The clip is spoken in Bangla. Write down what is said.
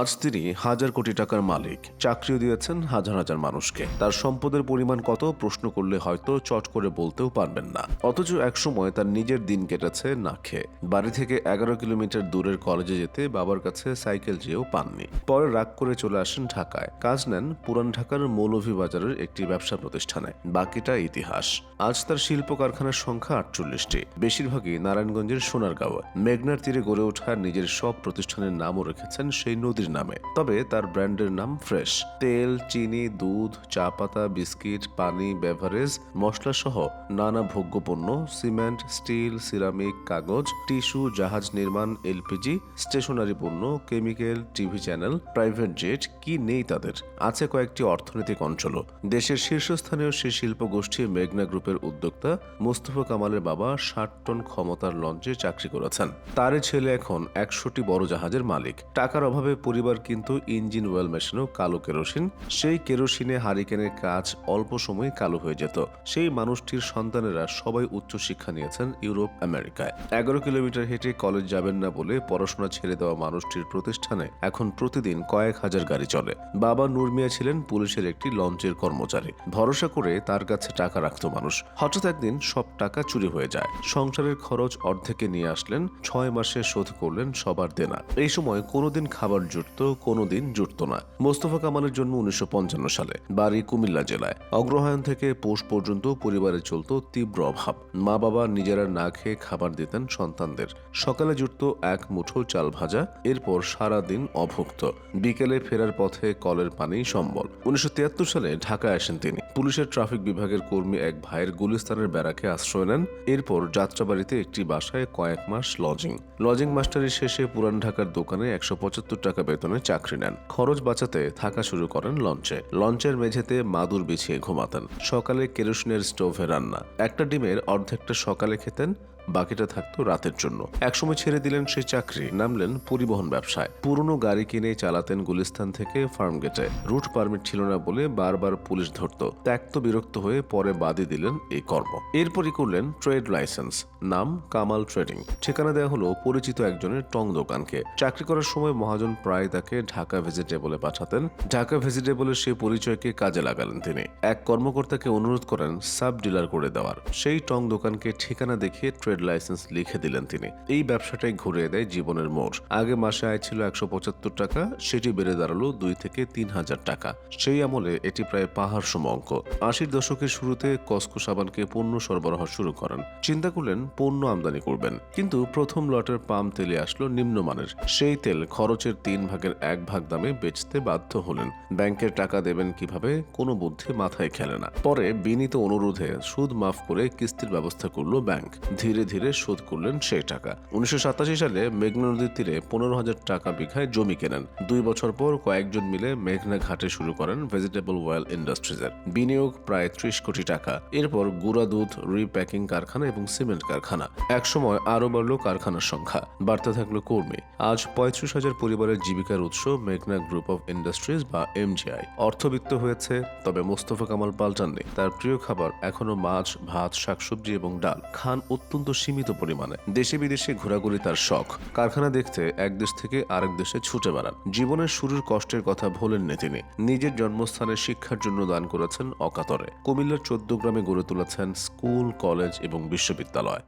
আজ তিনি হাজার কোটি টাকার মালিক। চাকরিও দিয়েছেন হাজার হাজার মানুষকে। তার সম্পদের পরিমাণ কত প্রশ্ন করলে হয়তো চট করে বলতেও পারবেন না। অথচ একসময় তার নিজের দিন কেটেছে না খেয়ে। বাড়ি থেকে এগারো কিলোমিটার দূরের কলেজে যেতে বাবার কাছে সাইকেল চেয়েও পাননি। পরে রাগ করে চলে আসেন ঢাকায়। কাজ নেন পুরান ঢাকার মৌলভীবাজারের একটি ব্যবসা প্রতিষ্ঠানে। বাকিটা ইতিহাস। আজ তার শিল্প কারখানার সংখ্যা আটচল্লিশটি। বেশিরভাগই নারায়ণগঞ্জের সোনারগাঁও। মেঘনার তীরে গড়ে ওঠা নিজের সব প্রতিষ্ঠানের নামও রেখেছেন সেই নদীর নামে। তবে তার ব্র্যান্ডের নাম ফ্রেশ। তেল, চিনি, দুধ চা পাতা বিস্কিট, পানি, বেভারেজ মশলা সহ নানা ভোগ্য পণ্য সিমেন্ট, স্টিল, সিরামিক, কাগজ, টিস্যু, জাহাজ নির্মাণ, এলপিজি, স্টেশনারি পণ্য, chemical, TV channel, private jet, কি নেই তাদের? আছে কয়েকটি অর্থনৈতিক অঞ্চলও। দেশের শীর্ষস্থানীয় সেই শিল্প গোষ্ঠী মেঘনা গ্রুপের উদ্যোক্তা মোস্তফা কামালের বাবা ষাট টন ক্ষমতার লঞ্চে চাকরি করেছেন। তারই ছেলে এখন একশোটি বড় জাহাজের মালিক। টাকার অভাবে পরিবার কিন্তু ইঞ্জিন ওয়েল মেশিনও কালো কেরোসিন। সেই কেরোসিনে হারিকেনের কাজ অল্প সময়ে কালো হয়ে যেত। সেই মানুষটির সন্তানেরা সবাই উচ্চশিক্ষা নিয়েছেন ইউরোপ, আমেরিকায়। এগারো কিলোমিটার হেঁটে কলেজ যাবেন না বলে পড়াশোনা ছেড়ে দেওয়া মানুষটির প্রতিষ্ঠানে এখন প্রতিদিন কয়েক হাজার গাড়ি চলে। বাবা নুরমিয়া ছিলেন পুলিশের একটি লঞ্চের কর্মচারী। ভরসা করে তার কাছে টাকা রাখত মানুষ। হঠাৎ একদিন সব টাকা চুরি হয়ে যায়। সংসারের খরচ অর্ধেকে নিয়ে আসলেন, ছয় মাসে শোধ করলেন সবার দেনা। এই সময় কোনোদিন খাবার জুটত, কোনোদিন জুটত না। মোস্তফা কামালের জন্য উনিশশো সালে বাড়ি কুমিল্লা জেলায়। অগ্রহায়ণ থেকে পৌষ পর্যন্ত পরিবারে চলত তীব্র অভাব। মা বাবা নিজেরা না খেয়ে খাবার দিতেন সন্তানদের। সকালে জুটত এক মুঠো চাল ভাজা, এরপর সারা দিন অভুক্ত। বিকেলে ফেরার পথে কলের পানি সম্বল। উনিশশো তিয়াত্তর সালে ঢাকায় আসেন তিনি। পুলিশের ট্রাফিক বিভাগের কর্মী এক ভাইয়ের গুলিস্তানের ব্যারাকে আশ্রয় নেন। এরপর যাত্রাবাড়িতে একটি বাসায় কয়েক মাস লজিং। লজিং মাস্টারের শেষে পুরান ঢাকার দোকানে একশো পঁচাত্তর টাকা বেতনে চাকরি নেন। খরচ বাঁচাতে থাকা শুরু করেন লঞ্চে। লঞ্চের মেঝেতে মাদুর বিছিয়ে ঘুমাতেন। সকালে কেরোসিনের স্টোভে রান্না। একটা ডিমের অর্ধেকটা সকালে খেতেন বাকিটা থাকতো রাতের জন্য। একসময় ছেড়ে দিলেন সেই চাকরি, নামলেন পরিবহন ব্যবসায়। পুরনো গাড়ি কিনে চালাতেন গুলিস্তান থেকে ফার্ম গেটে। রুট পারমিট ছিল না বলে বারবার পুলিশ ধরত। ত্যক্ত বিরক্ত হয়ে পরে বাদই দিলেন এই কর্ম। এরপরই করলেন ট্রেড লাইসেন্স, নাম কামাল ট্রেডিং। ঠিকানা দেওয়া হলো পরিচিত একজনের টং দোকানকে। চাকরি করার সময় মহাজন প্রায় তাকে ঢাকা ভেজিটেবলে পাঠাতেন। ঢাকা ভেজিটেবলের সেই পরিচয়কে কাজে লাগালেন তিনি। এক কর্মকর্তাকে অনুরোধ করেন সাব ডিলার করে দেওয়ার। সেই টং দোকানকে ঠিকানা দেখিয়ে লাইসেন্স লিখে দিলেন তিনি। এই ব্যবসাটাই ঘুরিয়ে দেয় জীবনের মোড়। আগে মাসে আয় ছিল একশো পঁচাত্তর টাকা, সেটি বেড়ে দাঁড়াল দুই থেকে তিন হাজার টাকা। সেই আমলে এটি প্রায় পাহাড় সম অঙ্ক। আশির দশকের শুরুতে কসকো সাবানকে পণ্য সরবরাহ শুরু করেন। চিন্তা করলেন, পণ্য আমদানি করবেন। কিন্তু প্রথম লটের পাম তেলে আসলো নিম্নমানের। সেই তেল খরচের তিন ভাগের এক ভাগ দামে বেচতে বাধ্য হলেন। ব্যাংকের টাকা দেবেন কীভাবে, কোনো বুদ্ধি মাথায় খেলে না। পরে বিনীত অনুরোধে সুদ মাফ করে কিস্তির ব্যবস্থা করল ব্যাংক। ধীরে ধীরে ধীরে শোধ করলেন সেই টাকা। উনিশশো সালে মেঘনা নদীর তীরে পনেরো হাজার টাকা বিঘায় জমি কেনেন। দুই বছর পর কয়েকজন মিলে মেঘনা ঘাটে শুরু করেন ভেজিটেবল ওয়েল ইন্ডাস্ট্রিজের বিনিয়োগ প্রায় ত্রিশ কোটি টাকা। এরপর গুঁড়া দুধ রিপ্যাকিং কারখানা এবং সিমেন্ট কারখানা। একসময় আরও বাড়ল কারখানার সংখ্যা। বাড়তে থাকল কর্মী। আজ পঁয়ত্রিশ হাজার পরিবারের জীবিকার উৎস মেঘনা গ্রুপ অফ ইন্ডাস্ট্রিজ বা এমজিআই অর্থবিত্ত হয়েছে, তবে মোস্তফা কামাল পাল্টাননি। তার প্রিয় খাবার এখনও মাছ, ভাত, শাকসবজি এবং ডাল। খান অত্যন্ত সীমিত পরিমাণে। দেশে বিদেশে ঘোরাঘুরি তার শখ। কারখানা দেখতে এক দেশ থেকে আরেক দেশে ছুটে বেড়ান। জীবনের শুরুর কষ্টের কথা ভোলেননি তিনি। নিজের জন্মস্থানে শিক্ষার জন্য দান করেছেন অকাতরে। কুমিল্লার চোদ্দ গ্রামে গড়ে তুলেছেন স্কুল, কলেজ এবং বিশ্ববিদ্যালয়।